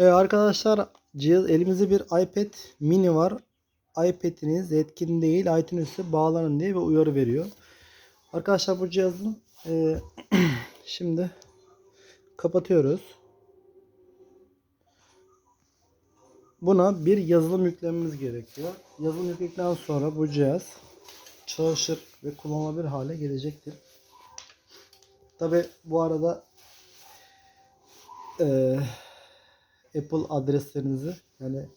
Ee, arkadaşlar cihaz, elimizde bir iPad mini var. iPad'iniz etkin değil iTunes'e bağlanın diye bir uyarı veriyor. Arkadaşlar bu cihazı e, şimdi kapatıyoruz. Buna bir yazılım yüklememiz gerekiyor. Yazılım yükledikten sonra bu cihaz çalışır ve kullanılabilir hale gelecektir. Tabi bu arada eee Apple adreslerinizi yani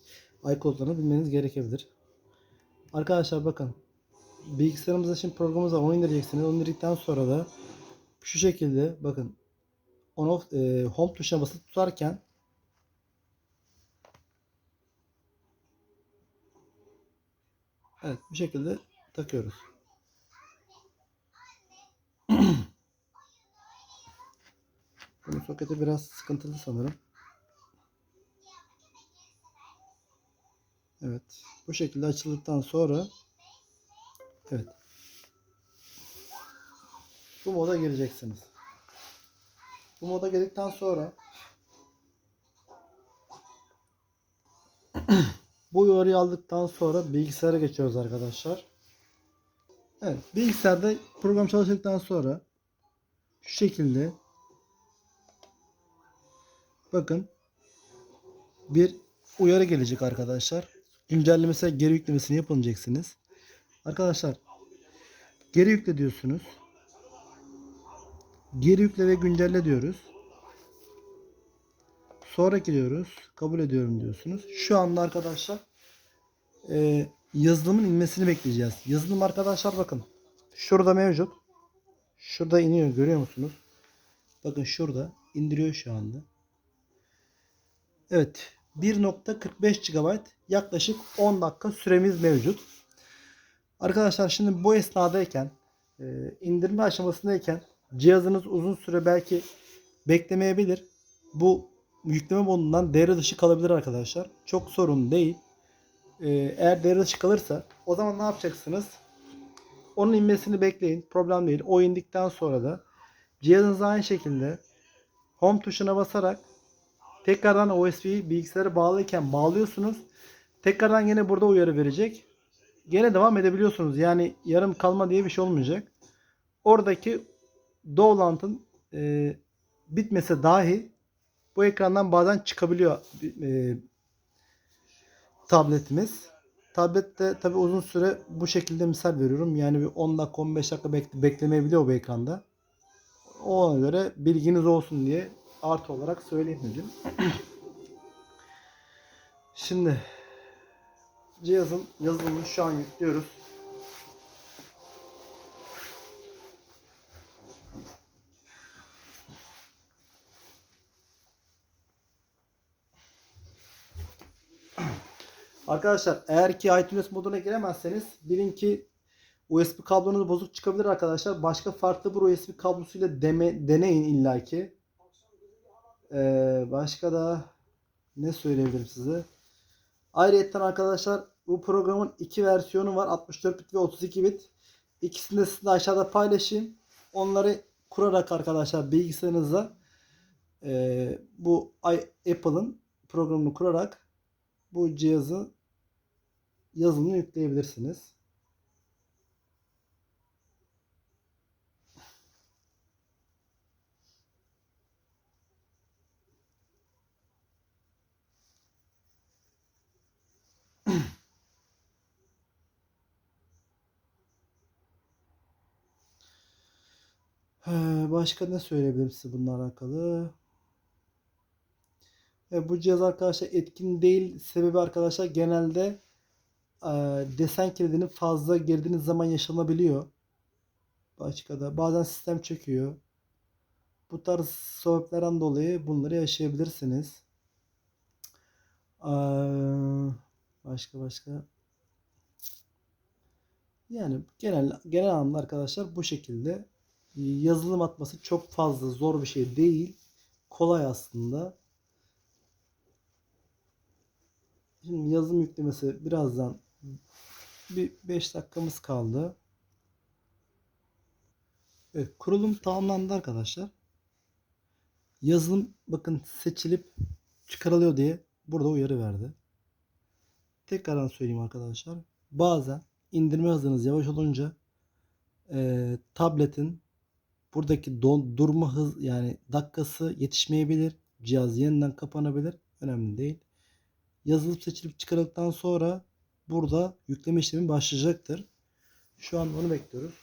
iCloud'larını bilmeniz gerekebilir. Arkadaşlar bakın bilgisayarımızda şimdi programımıza onu indireceksiniz. Onu indirdikten sonra da şu şekilde bakın on off, e, home tuşuna basıp tutarken Evet bu şekilde takıyoruz. Bunun soketi biraz sıkıntılı sanırım. Evet. Bu şekilde açıldıktan sonra evet. Bu moda gireceksiniz. Bu moda girdikten sonra bu uyarıyı aldıktan sonra bilgisayara geçiyoruz arkadaşlar. Evet. Bilgisayarda program çalıştıktan sonra şu şekilde bakın bir uyarı gelecek arkadaşlar. Güncellemesi geri yüklemesini yapılacaksınız. Arkadaşlar geri yükle diyorsunuz. Geri yükle ve güncelle diyoruz. Sonraki diyoruz. Kabul ediyorum diyorsunuz. Şu anda arkadaşlar e, yazılımın inmesini bekleyeceğiz. Yazılım arkadaşlar bakın. Şurada mevcut. Şurada iniyor görüyor musunuz? Bakın şurada indiriyor şu anda. Evet 1.45 GB yaklaşık 10 dakika süremiz mevcut. Arkadaşlar şimdi bu esnadayken e, indirme aşamasındayken cihazınız uzun süre belki beklemeyebilir. Bu yükleme modundan devre dışı kalabilir arkadaşlar. Çok sorun değil. E, eğer devre dışı kalırsa o zaman ne yapacaksınız? Onun inmesini bekleyin. Problem değil. O indikten sonra da cihazınızı aynı şekilde home tuşuna basarak Tekrardan OSB'yi bilgisayara bağlıyken bağlıyorsunuz. Tekrardan yine burada uyarı verecek. Gene devam edebiliyorsunuz. Yani yarım kalma diye bir şey olmayacak. Oradaki doğulantın e, bitmese dahi bu ekrandan bazen çıkabiliyor e, tabletimiz. Tablette tabi uzun süre bu şekilde misal veriyorum. Yani bir 10 dakika 15 dakika bekle, beklemeyebiliyor bu ekranda. Ona göre bilginiz olsun diye artı olarak söyleyeyim dedim. Şimdi cihazın yazılımını şu an yüklüyoruz. Arkadaşlar eğer ki iTunes moduna giremezseniz bilin ki USB kablonuz bozuk çıkabilir arkadaşlar. Başka farklı bir USB kablosuyla deme, deneyin illaki. Ee, başka da ne söyleyebilirim size? Ayrıca arkadaşlar bu programın iki versiyonu var. 64 bit ve 32 bit. İkisini de size aşağıda paylaşayım. Onları kurarak arkadaşlar bilgisayarınıza e, bu Apple'ın programını kurarak bu cihazı yazılımını yükleyebilirsiniz. Başka ne söyleyebilirim size bununla alakalı? E, bu cihaz arkadaşlar etkin değil. Sebebi arkadaşlar genelde e, desen kilidini fazla girdiğiniz zaman yaşanabiliyor. Başka da bazen sistem çöküyor. Bu tarz sebeplerden dolayı bunları yaşayabilirsiniz. Ee, başka başka. Yani genel genel anlamda arkadaşlar bu şekilde yazılım atması çok fazla zor bir şey değil. Kolay aslında. Şimdi yazılım yüklemesi birazdan bir 5 dakikamız kaldı. Evet, kurulum tamamlandı arkadaşlar. Yazılım bakın seçilip çıkarılıyor diye burada uyarı verdi. Tekrardan söyleyeyim arkadaşlar. Bazen indirme hızınız yavaş olunca e, tabletin buradaki don, durma hız yani dakikası yetişmeyebilir. Cihaz yeniden kapanabilir. Önemli değil. Yazılıp seçilip çıkarıldıktan sonra burada yükleme işlemi başlayacaktır. Şu an onu bekliyoruz.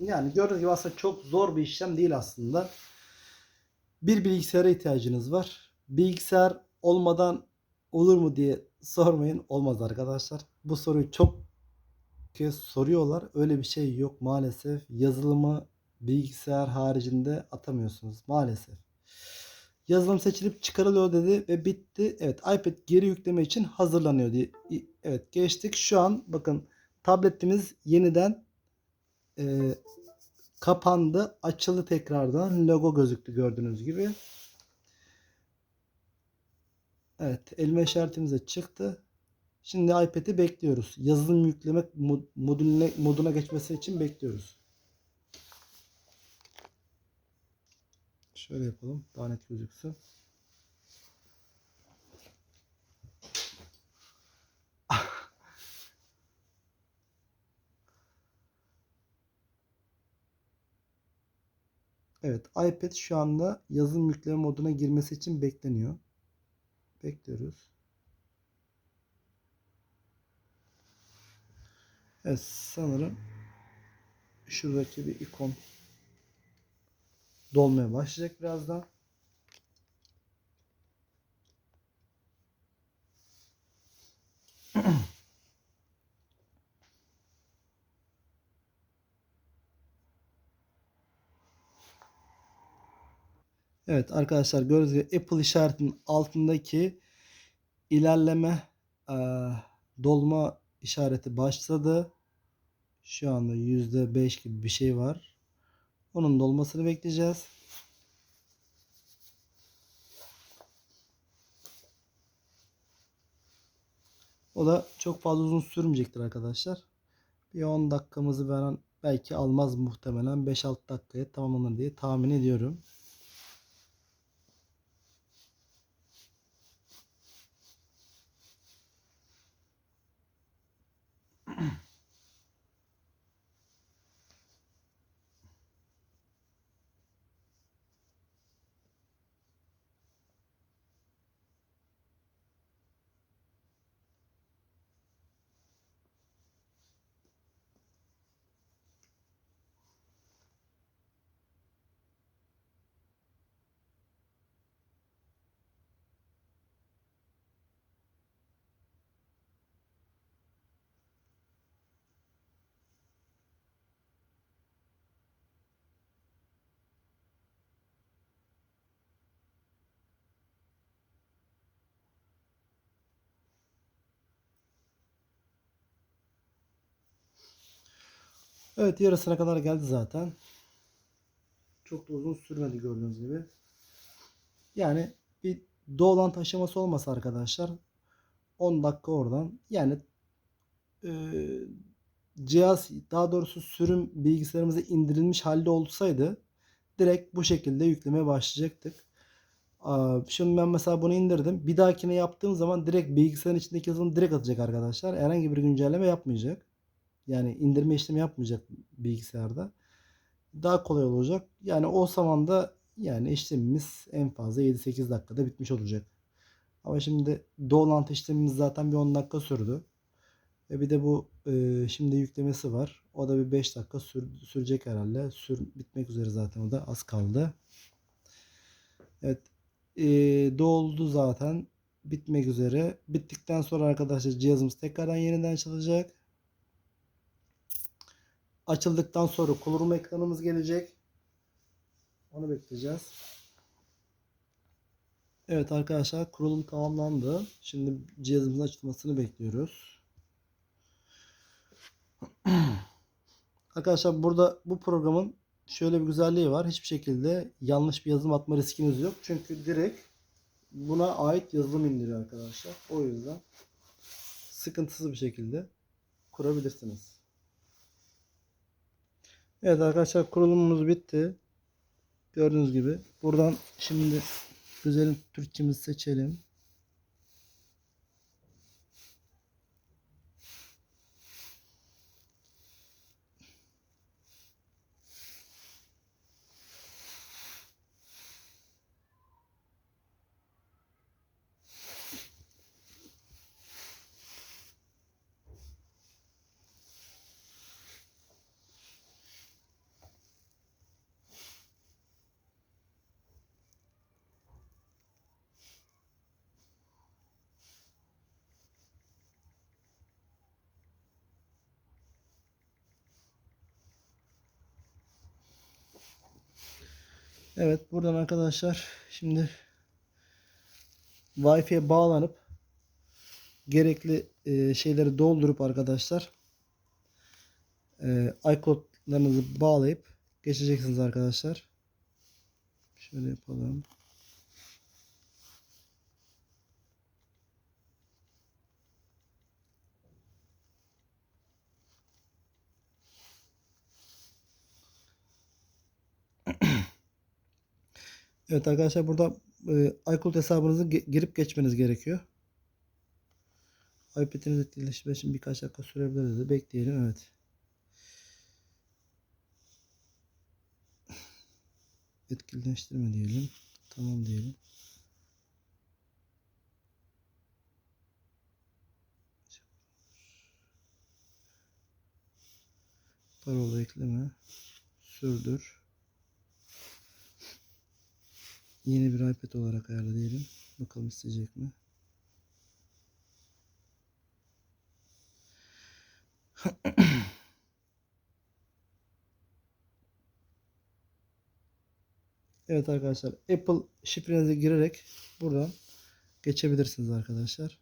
Yani gördüğünüz gibi aslında çok zor bir işlem değil aslında. Bir bilgisayara ihtiyacınız var. Bilgisayar olmadan olur mu diye sormayın. Olmaz arkadaşlar. Bu soruyu çok kez soruyorlar. Öyle bir şey yok maalesef. Yazılımı bilgisayar haricinde atamıyorsunuz maalesef. Yazılım seçilip çıkarılıyor dedi ve bitti. Evet iPad geri yükleme için hazırlanıyor diye. Evet geçtik. Şu an bakın tabletimiz yeniden e, kapandı. Açıldı tekrardan. Logo gözüktü gördüğünüz gibi. Evet elma işaretimiz de çıktı. Şimdi iPad'i bekliyoruz. Yazılım yükleme mod- modüline, moduna geçmesi için bekliyoruz. Şöyle yapalım. Daha net gözüksün. Evet, iPad şu anda yazılım yükleme moduna girmesi için bekleniyor. Bekliyoruz. Evet, sanırım şuradaki bir ikon dolmaya başlayacak birazdan. Evet arkadaşlar gördüğünüz gibi Apple işaretinin altındaki ilerleme eee, dolma işareti başladı. Şu anda %5 gibi bir şey var. Onun dolmasını bekleyeceğiz. O da çok fazla uzun sürmeyecektir arkadaşlar. Bir 10 dakikamızı veren belki almaz muhtemelen 5-6 dakikaya tamamlanır diye tahmin ediyorum. Evet yarısına kadar geldi zaten. Çok da uzun sürmedi gördüğünüz gibi. Yani bir dolant aşaması olmasa arkadaşlar 10 dakika oradan yani e, cihaz daha doğrusu sürüm bilgisayarımıza indirilmiş halde olsaydı direkt bu şekilde yüklemeye başlayacaktık. Şimdi ben mesela bunu indirdim. Bir dahakine yaptığım zaman direkt bilgisayarın içindeki yazılım direkt atacak arkadaşlar. Herhangi bir güncelleme yapmayacak. Yani indirme işlemi yapmayacak bilgisayarda. Daha kolay olacak. Yani o zaman da yani işlemimiz en fazla 7-8 dakikada bitmiş olacak. Ama şimdi dolant işlemimiz zaten bir 10 dakika sürdü. Ve bir de bu e, şimdi yüklemesi var. O da bir 5 dakika sür- sürecek herhalde. Sür, bitmek üzere zaten o da az kaldı. Evet. E, doldu zaten. Bitmek üzere. Bittikten sonra arkadaşlar cihazımız tekrardan yeniden açılacak. Açıldıktan sonra kurulum ekranımız gelecek. Onu bekleyeceğiz. Evet arkadaşlar kurulum tamamlandı. Şimdi cihazımızın açılmasını bekliyoruz. Arkadaşlar burada bu programın şöyle bir güzelliği var. Hiçbir şekilde yanlış bir yazım atma riskiniz yok. Çünkü direkt buna ait yazılım indiriyor arkadaşlar. O yüzden sıkıntısız bir şekilde kurabilirsiniz. Evet arkadaşlar kurulumumuz bitti. Gördüğünüz gibi. Buradan şimdi güzelim Türkçemizi seçelim. Evet buradan arkadaşlar şimdi Wi-Fi'ye bağlanıp gerekli e, şeyleri doldurup arkadaşlar e, iCloud'larınızı bağlayıp geçeceksiniz arkadaşlar. Şöyle yapalım. Evet arkadaşlar burada e, iCloud hesabınızı ge- girip geçmeniz gerekiyor. iPad'iniz etkileşme için birkaç dakika sürebilir dedi. Bekleyelim evet. Etkileştirme diyelim. Tamam diyelim. Parola ekleme. Sürdür. Yeni bir iPad olarak ayarla diyelim. Bakalım isteyecek mi? Evet arkadaşlar Apple şifrenizi girerek buradan geçebilirsiniz arkadaşlar.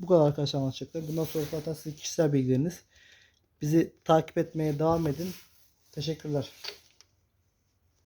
Bu kadar arkadaşlar anlatacaklar. Bundan sonra zaten sizin kişisel bilgileriniz. Bizi takip etmeye devam edin. Teşekkürler.